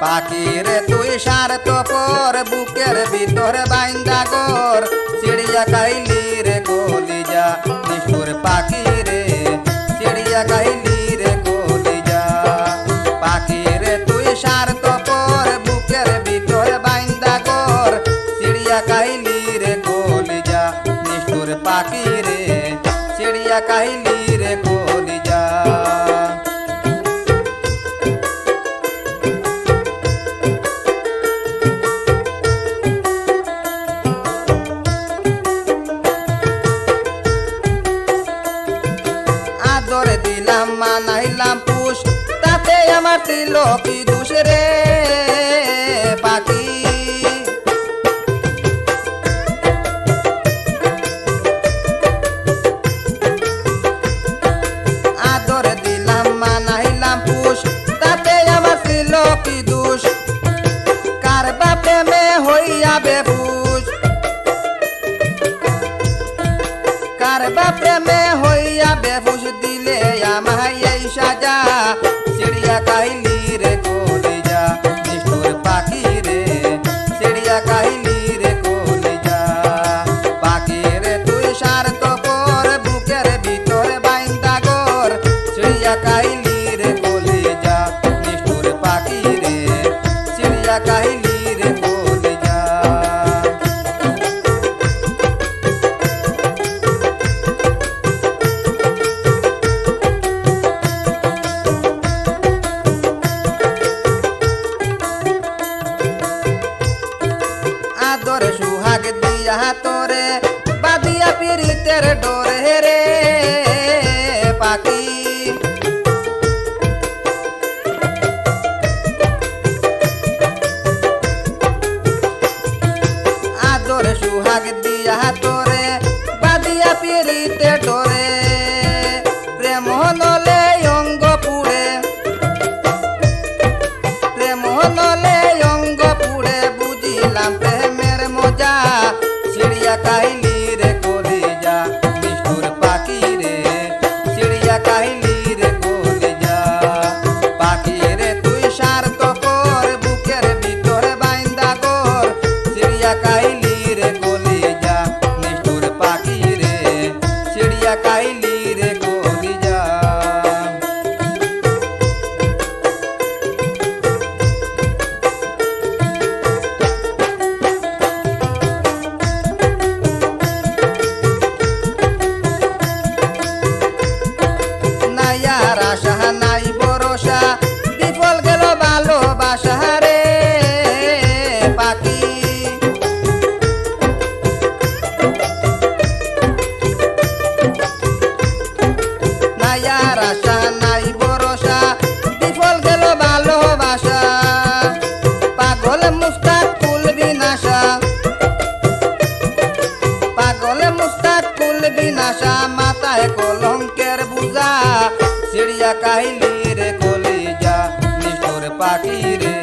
পাখি রে তুই সার তোপর, বুকের ভিতর বাইন্দা গর। চিড়িয়া কাইলি রে কলিজা, নিষ্ঠুর পাখি রে চিড়িয়া কাইলি রে কলিজা। পাখি রে তুই সার তোপর, বুকের ভিতর বাইন্দা গর। চিড়িয়া কাইলি রে কলিজা, নিষ্ঠুর পাখি রে চিড়িয়া কাইলি আদর দিলাম, মানাইলাম পুষ। তাতে আমার ছিল কি দোষ রে পাখি? আদর দিলাম, মানাইলাম পুষ। তাতে আমার ছিল কি দোষ? কার বাপে মে হইয়া আদর সুহাগ দিয়া তোরে বাদিয়া পিরিতের ডোরে রে পাখি। আদর সুহাগ দিয়া তোরে বাদিয়া পিরিতে ডোরে চিড়িয়া কুল বিনাশা মাথায় কলঙ্কের বুঝা। চিড়িয়া কাহিলি রে কলিজা নিষ্ঠুর পাখি রে